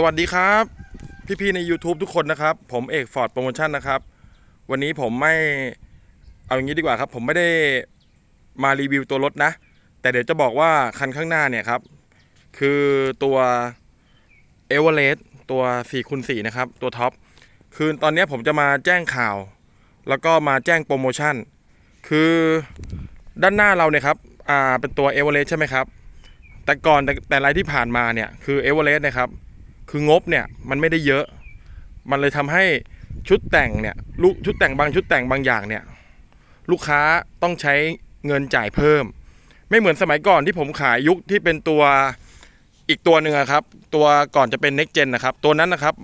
สวัสดีครับ พี่ๆใน YouTube ทุกคนนะครับ ผมเอกฟอร์ดโปรโมชั่นนะครับ วันนี้ผมไม่เอาอย่างนี้ดีกว่าครับ ผมไม่ได้มารีวิวตัวรถนะ แต่เดี๋ยวจะบอกว่าคันข้างหน้าเนี่ยครับ คือตัวเอเวอเรสต์ตัว4คูณ4นะครับ ตัวท็อปคือตอนนี้ผมจะมาแจ้งข่าว แล้วก็มาแจ้งโปรโมชั่น คือด้านหน้าเราเนี่ยครับอ่าเป็นตัวเอเวอเรสต์ใช่ไหมครับ แต่ก่อนแต่แต่ไรที่ผ่านมาเนี่ยคือเอเวอเรสต์นะครับ คืองบเนี่ยมันไม่ได้เยอะ มันเลยทำให้ชุดแต่งเนี่ยลูกชุดแต่งบางชุดแต่งบางอย่างเนี่ยลูกค้าต้องใช้เงินจ่ายเพิ่ม ไม่เหมือนสมัยก่อนที่ผมขายยุคที่เป็นตัวอีกตัวหนึ่งครับ ตัวก่อนจะเป็น next gen นะครับ ตัวนั้นนะครับ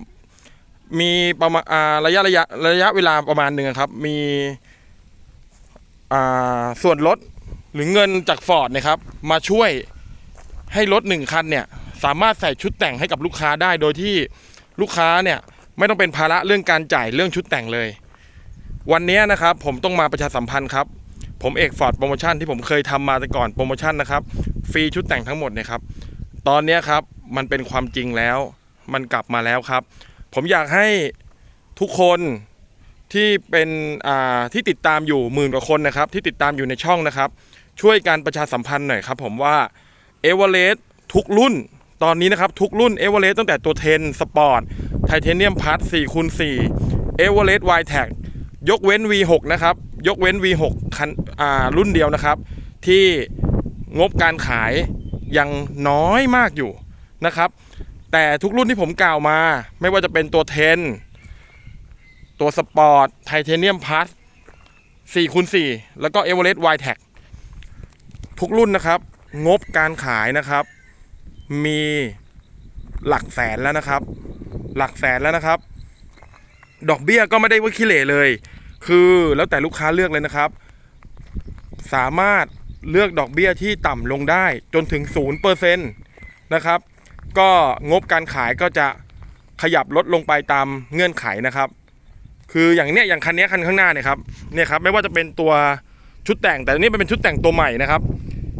มีประมาณระยะระยะระยะเวลาประมาณหนึ่งครับ มีอ่าส่วนลดหรือเงินจากฟอร์ดนะครับ มาช่วยให้รถหนึ่งคันเนี่ย สามารถใส่ชุดแต่งให้กับลูกค้าได้โดยที่ลูกค้าเนี่ยไม่ต้องเป็นภาระเรื่องการจ่ายเรื่องชุดแต่งเลย วันนี้นะครับผมต้องมาประชาสัมพันธ์ครับผมเอกฟอร์ดโปรโมชั่นที่ผมเคยทำมาแต่ก่อนโปรโมชั่นนะครับฟรีชุดแต่งทั้งหมดเนี่ยครับตอนนี้ครับมันเป็นความจริงแล้ว มันกลับมาแล้วครับ ผมอยากให้ทุกคนที่เป็นอ่าที่ติดตามอยู่หมื่นกว่าคนนะครับ ที่ติดตามอยู่ในช่องนะครับ ช่วยการประชาสัมพันธ์หน่อยครับ ผมว่าเอเวอเรสทุกรุ่น ตอนนี้นะครับ ทุกรุ่นเอเวอเรสตั้งแต่ตัว10สปอร์ตไทเทเนียมพาร์ท4คูณ4เอเวอเรสไวแท็กยกเว้น V6 นะครับ ยกเว้น V6 คันอ่ารุ่นเดียวนะครับ ที่งบการขายยังน้อยมากอยู่นะครับ แต่ทุกรุ่นที่ผมกล่าวมา ไม่ว่าจะเป็นตัว10ตัวสปอร์ตไทเทเนียมพาร์ท4คูณ4แล้วก็เอเวอเรสไวแท็กทุกรุ่นนะครับ งบการขายนะครับ มีหลักแสนแล้วนะครับ หลักแสนแล้วนะครับ ดอกเบี้ยก็ไม่ได้ว่าขี้เหร่เลย คือแล้วแต่ลูกค้าเลือกเลยนะครับ สามารถเลือกดอกเบี้ยที่ต่ำลงได้จนถึง0%นนะครับ ก็งบการขายก็จะขยับลดลงไปตามเงื่อนไขนะครับ คืออย่างเนี้ยอย่างคันนี้คันข้างหน้าเนี่ยครับเนี่ยครับไม่ว่าจะเป็นตัวชุดแต่งแต่อันนี้เป็นชุดแต่งตัวใหม่นะครับ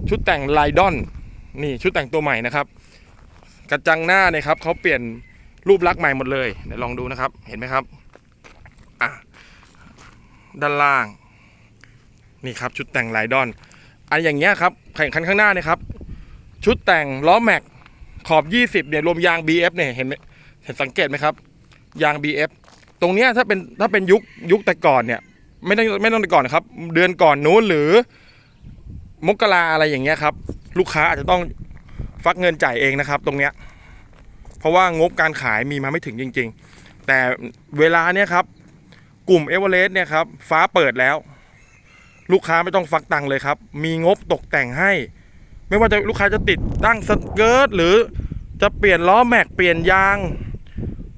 ชุดแต่งไลดอนนี่ชุดแต่งตัวใหม่นะครับ กระจังหน้าเนี่ยครับเขาเปลี่ยนรูปลักษณ์ใหม่หมดเลยเดี๋ยวลองดูนะครับ เห็นไหมครับอะด้านล่าง นี่ครับชุดแต่งไลดอน อันอย่างเงี้ยครับแข่งคันข้างหน้าเนี่ยครับ ชุดแต่งล้อแม็กขอบ 20เนี่ยรวมยาง BF เนี่ยเห็นไหมเห็นสังเกตไหมครับ ยาง BF ตรงเนี้ยถ้าเป็นถ้าเป็นยุคยุคแต่ก่อนเนี่ย ไม่ต้องไม่ต้องแต่ก่อนนะครับ เดือนก่อนนู้นหรือมกราอะไรอย่างเงี้ยครับ ลูกค้าอาจจะต้อง ฟักเงินจ่ายเองนะครับ ตรงเนี้ยเพราะว่างบการขายมีมาไม่ถึงจริง ๆ แต่เวลาเนี้ยครับกลุ่มเอเวอเรสต์เนี่ยครับฟ้าเปิดแล้ว ลูกค้าไม่ต้องฟักตังค์เลยครับ มีงบตกแต่งให้ ไม่ว่าจะลูกค้าจะติดตั้งสเกิร์ตหรือจะเปลี่ยนล้อแม็กเปลี่ยนยาง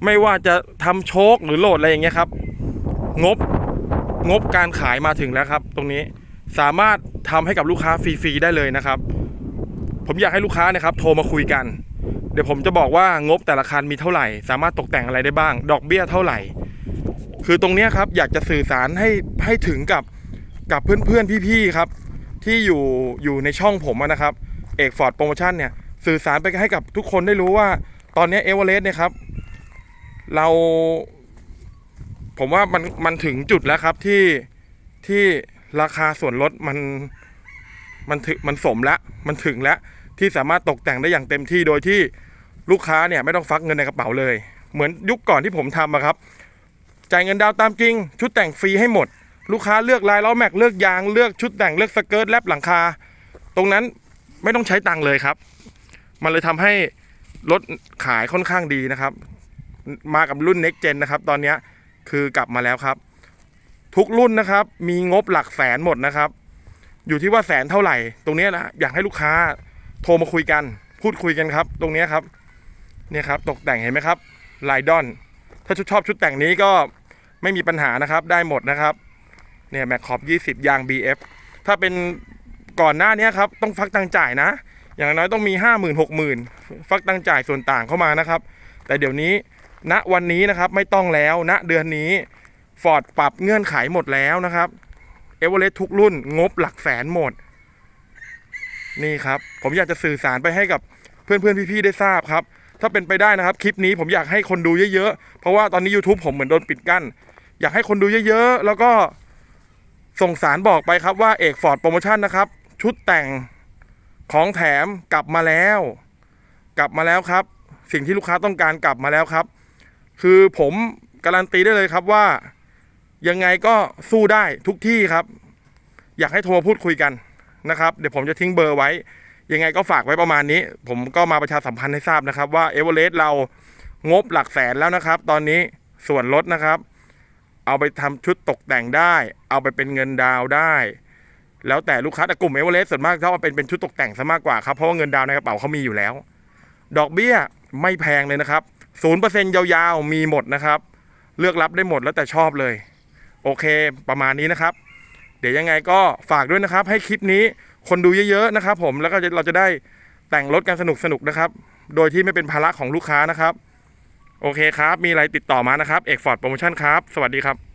ไม่ว่าจะทำโชคหรือโหลดอะไรอย่างเงี้ยครับ งบงบการขายมาถึงแล้วครับ ตรงนี้สามารถทำให้กับลูกค้าฟรีๆได้เลยนะครับ ผมอยากให้ลูกค้านะครับโทรมาคุยกัน เดี๋ยวผมจะบอกว่างบแต่ละคันมีเท่าไหร่ สามารถตกแต่งอะไรได้บ้าง ดอกเบี้ยเท่าไหร่ คือตรงนี้ครับอยากจะสื่อสารให้ให้ถึงกับกับเพื่อนๆพี่ๆครับ ที่อยู่อยู่ในช่องผมนะครับเอกฟอร์ดโปรโมชั่นเนี่ยสื่อสารไปให้กับทุกคนได้รู้ว่า ตอนนี้เอเวอเรสต์เนี่ยครับ เรา ผมว่ามันมันถึงจุดแล้วครับที่ที่ราคาส่วนลดมันมันถึงมันสมแล้ว มันถึงแล้ว ที่สามารถตกแต่งได้อย่างเต็มที่โดยที่ลูกค้าเนี่ยไม่ต้องฟักเงินในกระเป๋าเลย เหมือนยุคก่อนที่ผมทำอะครับจ่ายเงินดาวน์ตามจริง ชุดแต่งฟรีให้หมด ลูกค้าเลือกลายล้อแม็กเลือกยางเลือกชุดแต่งเลือกสเกิร์ตแลบหลังคา ตรงนั้นไม่ต้องใช้ตังค์เลยครับ มันเลยทำให้รถขายค่อนข้างดีนะครับ มากับรุ่น next gen นะครับ ตอนนี้คือกลับมาแล้วครับ ทุกรุ่นนะครับ มีงบหลักแสนหมดนะครับ อยู่ที่ว่าแสนเท่าไหร่ ตรงนี้นะอยากให้ลูกค้า โทรมาคุยกัน พูดคุยกันครับ ตรงนี้ครับเนี่ยครับ ตกแต่งเห็นไหมครับลายดอน ถ้าชอบชุดแต่งนี้ก็ไม่มีปัญหานะครับ ได้หมดนะครับ เนี่ยแม็กขอบ 20 ยาง BF ถ้าเป็นก่อนหน้านี้ครับ ต้องฟักตังจ่ายนะ อย่างน้อยต้องมี 5 0 0 0 0 6 0,000ฟักตังจ่ายส่วนต่างเข้ามานะครับ แต่เดี๋ยวนี้ณวันนี้นะครับไม่ต้องแล้วณเดือนนี้ฟอร์ดปรับเงื่อนไขหมดแล้วนะครับเอเวอเรสทุกรุ่นงบหลักแสนหมด นี่ครับ ผมอยากจะสื่อสารไปให้กับเพื่อนๆพี่ๆได้ทราบครับ ถ้าเป็นไปได้นะครับ คลิปนี้ผมอยากให้คนดูเยอะๆ เพราะว่าตอนนี้ YouTube ผมเหมือนโดนปิดกั้น อยากให้คนดูเยอะๆ แล้วก็ส่งสารบอกไปครับว่าเอกฟอร์ดโปรโมชั่นนะครับ ชุดแต่งของแถมกลับมาแล้ว กลับมาแล้วครับ สิ่งที่ลูกค้าต้องการกลับมาแล้วครับ คือผมการันตีได้เลยครับว่ายังไงก็สู้ได้ทุกที่ครับ อยากให้โทรมาพูดคุยกัน นะครับ เดี๋ยวผมจะทิ้งเบอร์ไว้ ยังไงก็ฝากไว้ประมาณนี้ ผมก็มาประชาสัมพันธ์ให้ทราบนะครับว่าเอเวอเรสต์เรางบหลักแสนแล้วนะครับ ตอนนี้ส่วนลดนะครับ เอาไปทำชุดตกแต่งได้ เอาไปเป็นเงินดาวได้ แล้วแต่ลูกค้าแต่กลุ่มเอเวอเรสต์ส่วนมากชอบเอาเป็นเป็นชุดตกแต่งซะมากกว่าครับเพราะว่าเงินดาวในกระเป๋าเขามีอยู่แล้ว ดอกเบี้ยไม่แพงเลยนะครับศูนย์เปอร์เซ็นต์ยาวๆมีหมดนะครับ เลือกรับได้หมดแล้วแต่ชอบเลย โอเค ประมาณนี้นะครับ เดี๋ยวยังไงก็ฝากด้วยนะครับ ให้คลิปนี้คนดูเยอะๆนะครับ ผมแล้วก็จะเราจะได้แต่งรถกันสนุกๆนะครับ โดยที่ไม่เป็นภาระของลูกค้านะครับ โอเคครับ มีอะไรติดต่อมานะครับเอกฟอร์ดโปรโมชั่นครับ สวัสดีครับ